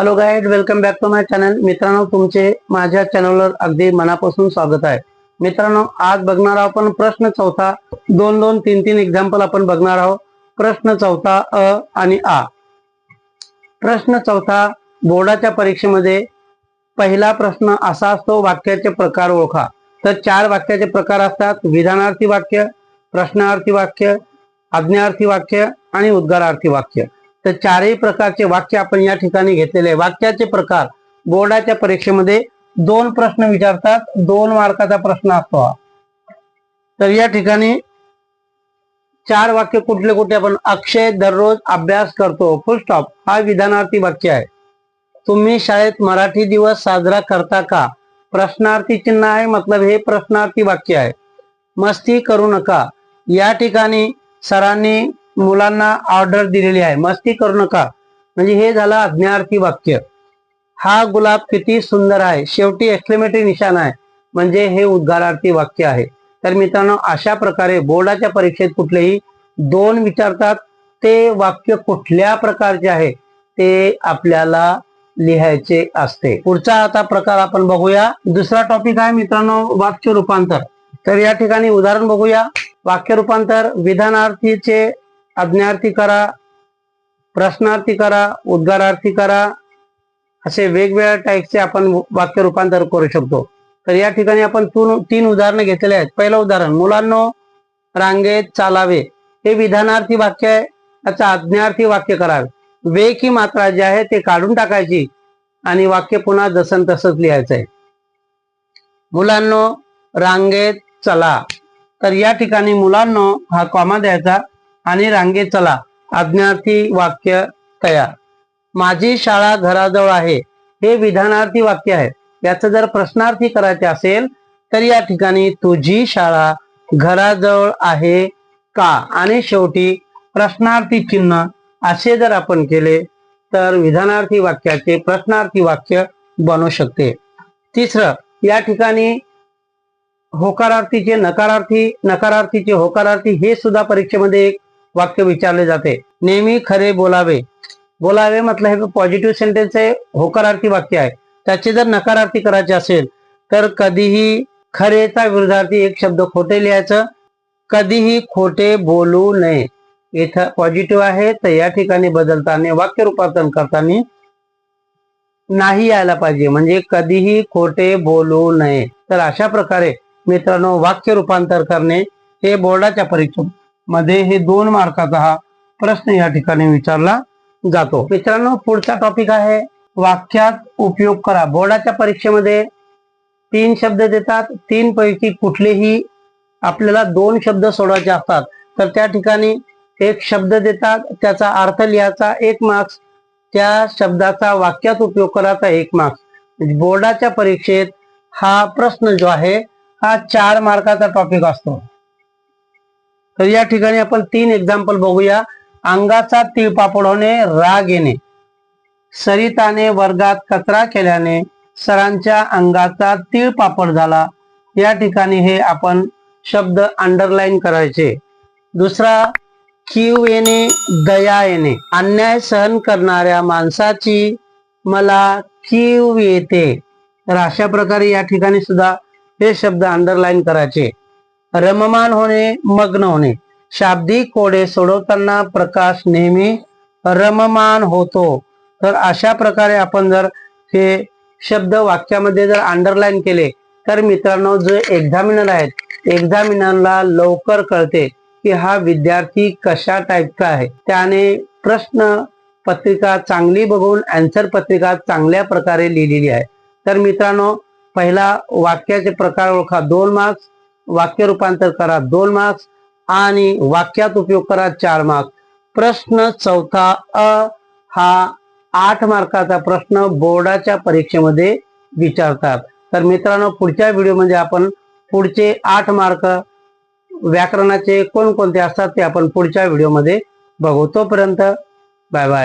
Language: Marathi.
Hello guys welcome back to my channel मित्रांनो तुमचे माझ्या चॅनलवर अगदी मनापासून स्वागत आहे. मित्रांनो आज बघणार आहोत आपण प्रश्न चौथा. दोन दोन तीन तीन एक्झाम्पल आपण बघणार आहोत. प्रश्न चौथा अ आणि आ. प्रश्न चौथा बोर्डाच्या परीक्षेमध्ये पहिला प्रश्न असा असतो वाक्याचे प्रकार ओळखा. तर चार वाक्याचे प्रकार असतात. विधानार्थी वाक्य प्रश्नार्थी वाक्य आज्ञार्थी वाक्य आणि उद्गारार्थी वाक्य. तर चारही प्रकारचे वाक्य आपण या ठिकाणी घेतलेले आहे वाक्याचे प्रकार बोर्डाच्या परीक्षेमध्ये दोन प्रश्न विचारतात दोन मार्काचा प्रश्न असतो हा. तर या ठिकाणी चार वाक्य कुठले कुठले आपण अक्षय दररोज अभ्यास करतो. फुल स्टॉप हा विधानार्थी वाक्य आहे. तुम्ही शाळेत मराठी दिवस साजरा करता का? प्रश्नार्थी चिन्ह आहे मतलब हे प्रश्नार्थी वाक्य आहे. मस्ती करू नका. या ठिकाणी सरांनी मुलांना ऑर्डर दिलेली आहे. मस्ती करू नका. म्हणजे हे झालं अज्ञार्थी वाक्य. हा गुलाब किती सुंदर आहे. शेवटी एक्सक्लेमेटरी निशाण आहे. म्हणजे हे उद्गारार्थी वाक्य आहे. तर मित्रांनो अशा प्रकारे बोर्डाच्या परीक्षेत कुठलेही दोन विचारतात ते वाक्य कुठल्या प्रकारचे आहे ते आपल्याला लिहायचे असते. पुढचा आता प्रकार आपण बघूया. दुसरा टॉपिक आहे मित्रांनो वाक्य रूपांतर. तर या ठिकाणी उदाहरण बघूया. वाक्य रूपांतर विधानार्थीचे आज्ञार्थी करा प्रश्नार्थी करा उद्गारार्थी करा असे वेगवेगळ्या टाईपचे आपण वाक्य रूपांतर करू शकतो. तर या ठिकाणी आपण तीन तीन उदाहरणं घेतलेले आहेत. पहिलं उदाहरण मुलांनो रांगेत चालावे. हे विधानार्थी वाक्य आहे त्याचं आज्ञार्थी वाक्य करावे. वे की मात्रा जी आहे ते काढून टाकायची आणि वाक्य पुन्हा जसन तसंच लिहायचं आहे. मुलांनो रांगेत चला. तर या ठिकाणी मुलांनो हा कॉमा द्यायचा. आणि रांगेत चला आज्ञार्थी वाक्य तयार. माझी शाळा घराजवळ आहे. हे विधानार्थी वाक्य आहे. याचं जर प्रश्नार्थी करायचे असेल तर या ठिकाणी तुझी शाळा घराजवळ आहे का? आणि शेवटी प्रश्नार्थी चिन्ह असे जर आपण केले तर विधानार्थी वाक्याचे प्रश्नार्थी वाक्य बनू शकते. तिसरं या ठिकाणी होकारार्थीचे नकारार्थी नकारार्थीचे होकारार्थी हे सुद्धा परीक्षेमध्ये एक वाक्य विचारले जाते. नेहमी खरे बोलावे. बोलावे म्हटलं हे पॉझिटिव्ह सेंटेन्स आहे होकारार्थी वाक्य आहे. त्याचे जर नकारार्थी करायचे असेल तर कधीही खरेचा विरोधार्थी एक शब्द खोटे लिहायचं. कधीही खोटे बोलू नये. इथं पॉझिटिव्ह आहे तर या ठिकाणी बदलताना वाक्य रूपांतरण करताना नाही यायला पाहिजे. म्हणजे कधीही खोटे बोलू नये. तर अशा प्रकारे मित्रांनो वाक्य रूपांतर करणे हे बोर्डाच्या मध्ये हे दोन मार्काचा हा प्रश्न या ठिकाणी विचारला जातो. मित्रांनो पुढचा टॉपिक आहे वाक्यात उपयोग करा. बोर्डाच्या परीक्षेमध्ये तीन शब्द देतात. तीन पैकी कुठलेही आपल्याला दोन शब्द सोडवायचे असतात. तर त्या ठिकाणी एक शब्द देतात. त्याचा अर्थ लिहायचा एक मार्क्स त्या शब्दाचा वाक्यात उपयोग करायचा एक मार्क्स म्हणजे बोर्डाच्या परीक्षेत हा प्रश्न जो आहे हा चार मार्काचा टॉपिक असतो. तर या ठिकाणी आपण तीन एक्झाम्पल बघूया. अंगाचा तिळपापड होणे राग येणे सरिताने वर्गात कचरा केल्याने सरांच्या अंगाचा तिळपापड झाला. या ठिकाणी हे आपण शब्द अंडरलाईन करायचे. दुसरा कीव येणे दया येणे. अन्याय सहन करणाऱ्या माणसाची मला कीव येते. तर अशा प्रकारे या ठिकाणी सुद्धा हे शब्द अंडरलाईन करायचे. रममान होणे मग्न होणे. शाब्दिक कोडे सोडवताना प्रकाश नेहमी रममान होतो. तर अशा प्रकारे आपण जर हे शब्द वाक्यामध्ये जर अंडरलाईन केले तर मित्रांनो जे एक्झामिनर आहेत एक्झामिनरला लवकर कळते की हा विद्यार्थी कशा टाईपचा आहे. त्याने प्रश्न पत्रिका चांगली बघून अँसर पत्रिका चांगल्या प्रकारे लिहिलेली आहे. तर मित्रांनो पहिला वाक्याचे प्रकार ओळखा. दोन मार्क्स वाक्य रूपांतर करा दोन मार्क्स आणि वाक्यात उपयोग करा चार मार्क्स प्रश्न चौथा अ हा आठ मार्काचा प्रश्न बोर्डाच्या परीक्षेमध्ये विचारतात. तर मित्रांनो पुढच्या व्हिडिओमध्ये आपण पुढचे आठ मार्क व्याकरणाचे कोणकोणते असतात ते आपण पुढच्या व्हिडिओमध्ये बघू. तोपर्यंत बाय बाय.